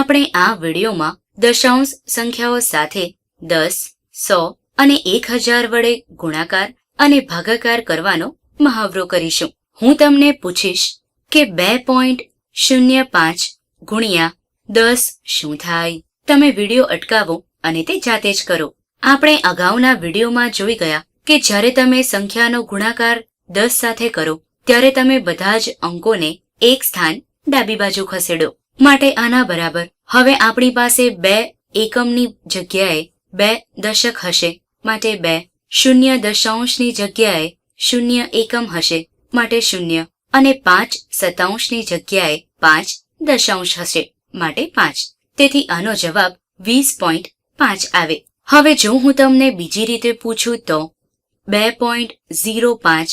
આપણે આ વિડીયોમાં દશાંશ સંખ્યાઓ સાથે દસ, સો અને એક હજાર વડે ગુણાકાર અને ભાગાકાર કરવાનો મહાવરો કરીશું. હું તમને પૂછીશ કે બે પોઈન્ટ શૂન્ય પાંચ ગુણ્યા દસ શું થાય? તમે વીડિયો અટકાવો અને તે જાતે જ કરો. આપણે અગાઉના વિડીયોમાં જોઈ ગયા કે જ્યારે તમે સંખ્યાનો ગુણાકાર દસ સાથે કરો, ત્યારે તમે બધા જ અંકોને એક સ્થાન ડાબી બાજુ ખસેડો. માટે આના બરાબર. હવે આપણી પાસે બે એકમની જગ્યાએ બે દશક હશે, માટે બે શૂન્ય દશાંશની જગ્યાએ શૂન્ય એકમ હશે, માટે શૂન્ય. અને પાંચ સતાંશની જગ્યાએ પાંચ દશાંશ હશે, માટે પાંચ. તેથી આનો જવાબ વીસ પોઈન્ટ પાંચ આવે. હવે જો હું તમને બીજી રીતે પૂછું તો બે પોઈન્ટ ઝીરો પાંચ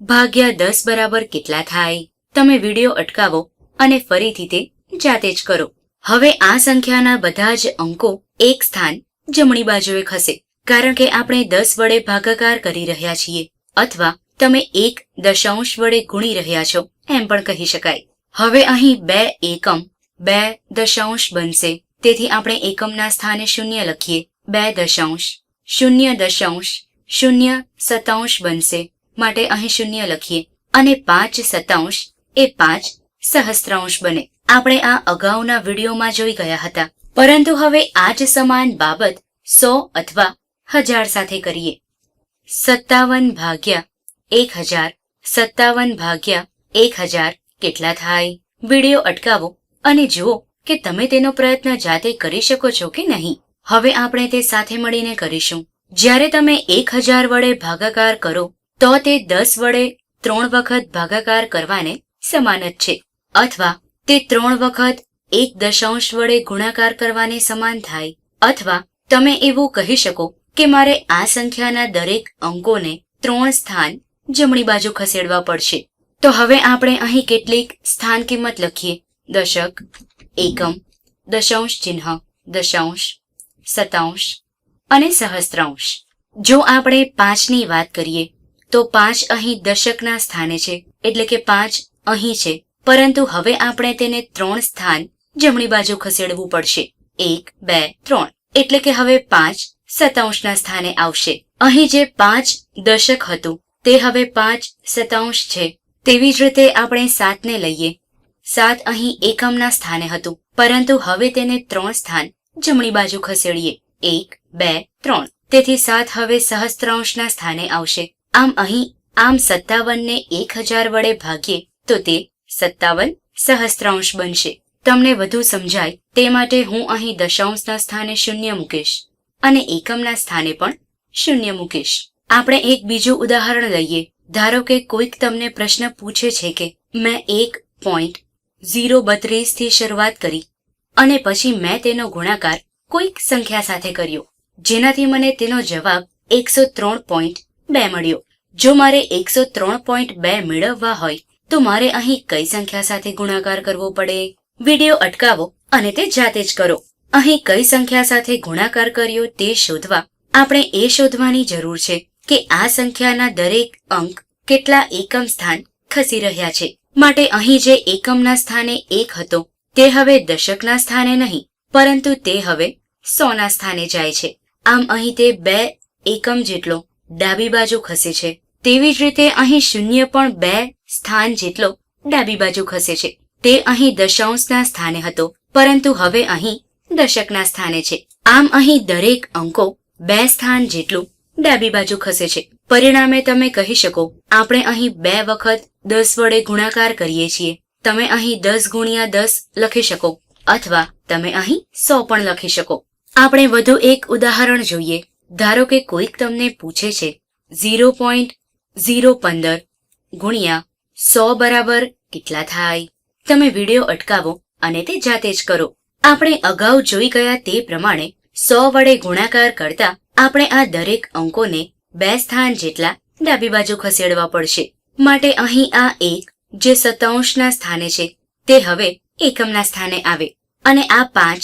ભાગ્યા દસ બરાબર કેટલા થાય? તમે વીડિયો અટકાવો અને ફરીથી તે જાતે જ કરો. હવે આ સંખ્યાના બધા જ અંકો એક સ્થાન જમણી બાજુએ ખસે, કારણ કે આપણે દસ વડે ભાગાકાર કરી રહ્યા છીએ, અથવા તમે એક દશાંશ વડે ગુણી રહ્યા છો, એમ પણ કહી શકાય. હવે અહીં બે એકમ, બે દશાંશ બનશે, તેથી આપણે એકમના સ્થાને શૂન્ય લખીએ. બે દશાંશ, શૂન્ય દશાંશ, શૂન્ય સતાંશ બનશે, માટે અહીં શૂન્ય લખીએ. અને પાંચ સતાંશ એ પાંચ સહસ્ત્રાંશ બને. આપણે આ અગાઉના વિડીયોમાં જોઈ ગયા હતા. પરંતુ હવે આ જ સમાન બાબત સો અથવા હજાર સાથે કરીએ. સત્તાવન ભાગ્યા એક હજાર, સત્તાવન ભાગ્યા એક હજાર કેટલા થાય? વીડિયો અટકાવો અને જુઓ કે તમે તેનો પ્રયત્ન જાતે કરી શકો છો કે નહીં. હવે આપણે તે સાથે મળીને કરીશું. જ્યારે તમે એક હજાર વડે ભાગાકાર કરો, તો તે દસ વડે ત્રણ વખત ભાગાકાર કરવાને સમાન જ છે. અથવા તે ત્રણ વખત એક દશાંશ વડે ગુણાકાર કરવાને સમાન થાય, અથવા તમે એવું કહી શકો કે મારે આ સંખ્યાના દરેક અંકોને ત્રણ સ્થાન જમણી બાજુ ખસેડવા પડશે. તો હવે આપણે અહીં કેટલીક સ્થાન કિંમત લખીએ. દશક, એકમ, દશાંશ ચિહ્ન, દશાંશ, સતાંશ અને સહસ્ત્રાંશ. જો આપણે પાંચની વાત કરીએ, તો પાંચ અહીં દશકના સ્થાને છે, એટલે કે પાંચ અહીં છે. પરંતુ હવે આપણે તેને ત્રણ સ્થાન જમણી બાજુ ખસેડવું પડશે. એક, બે, ત્રણ. એટલે કે હવે પાંચ સતાંશના સ્થાને આવશે. અહીં જે પાંચ દશક હતું, તે હવે પાંચ સતાંશ છે. તેવી જ રીતે આપણે સાતને લઈએ. સાત અહીં એકમના સ્થાને હતું, પરંતુ હવે તેને ત્રણ સ્થાન જમણી બાજુ ખસેડીએ. એક, બે, ત્રણ. તેથી સાત હવે સહસ્ત્રાંશના સ્થાને આવશે. આમ અહીં, આમ સત્તાવનને એક હજાર વડે ભાગીએ તો તે સત્તાવન સહસ્ત્રાંશ બનશે. તમને વધુ સમજાય તે માટે હું અહીં દશાંશના સ્થાને શૂન્ય મૂકીશ અને એકમના સ્થાને પણ શૂન્ય મૂકીશ. આપણે એક બીજું ઉદાહરણ લઈએ. ધારો કે કોઈક તમને પ્રશ્ન પૂછે છે કે, મેં એક પોઈન્ટ ઝીરો બત્રીસથી શરૂઆત કરી અને પછી મેં તેનો ગુણાકાર કોઈક સંખ્યા સાથે કર્યો. જેનાથી મને તેનો જવાબ એકસો ત્રણ પોઈન્ટ બે મળ્યો. જો મારે એકસો ત્રણ પોઈન્ટ બે મેળવવા હોય તો મારે અહીં કઈ સંખ્યા સાથે ગુણાકાર કરવો પડે? વીડિયો અટકાવો અને તે જાતે જ કરો. અહીં કઈ સંખ્યા સાથે ગુણાકાર કર્યો તે શોધવા આપણે એ શોધવાની જરૂર છે કે આ સંખ્યાના દરેક અંક કેટલા એકમ સ્થાન ખસી રહ્યા છે. માટે અહીં જે એકમના સ્થાને એક હતો, તે હવે દશકના સ્થાને નહીં, પરંતુ તે હવે સોના સ્થાને જાય છે. આમ અહીં તે બે એકમ જેટલો ડાબી બાજુ ખસે છે. તેવી જ રીતે અહીં શૂન્ય પણ બે સ્થાન જેટલો ડાબી બાજુ ખસે છે. તે અહીં દશાંશના સ્થાને હતો, પરંતુ હવે અહીં દશકના સ્થાને છે. આમ અહીં દરેક અંકો બે સ્થાન જેટલું ડાબી બાજુ ખસે છે. પરિણામે તમે કહી શકો, આપણે અહીં બે વખત દસ વડે ગુણાકાર કરીએ છીએ. તમે અહીં દસ ગુણ્યા દસ લખી શકો, અથવા તમે અહીં સો પણ લખી શકો. આપણે વધુ એક ઉદાહરણ જોઈએ. ધારો કે કોઈક તમને પૂછે છે, ઝીરો પોઈન્ટ ઝીરો પંદર ગુણ્યા સો બરાબર કેટલા થાય? તમે વીડિયો અટકાવો અને તે જાતે જ કરો. આપણે અગાઉ જોઈ ગયા તે પ્રમાણે સો વડે ગુણાકાર કરતા આપણે આ દરેક અંકોને બે સ્થાન જેટલા ડાબી બાજુ ખસેડવા પડશે. માટે અહીં આ એક જે સતાંશના સ્થાને છે, તે હવે એકમના સ્થાને આવે. અને આ પાંચ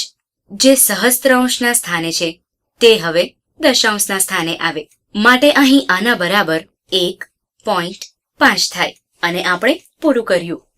જે સહસ્ત્રાંશના સ્થાને છે, તે હવે દશાંશના સ્થાને આવે. માટે અહીં આના બરાબર એક પોઈન્ટ પાંચ થાય. અને આપણે પૂરું કર્યું.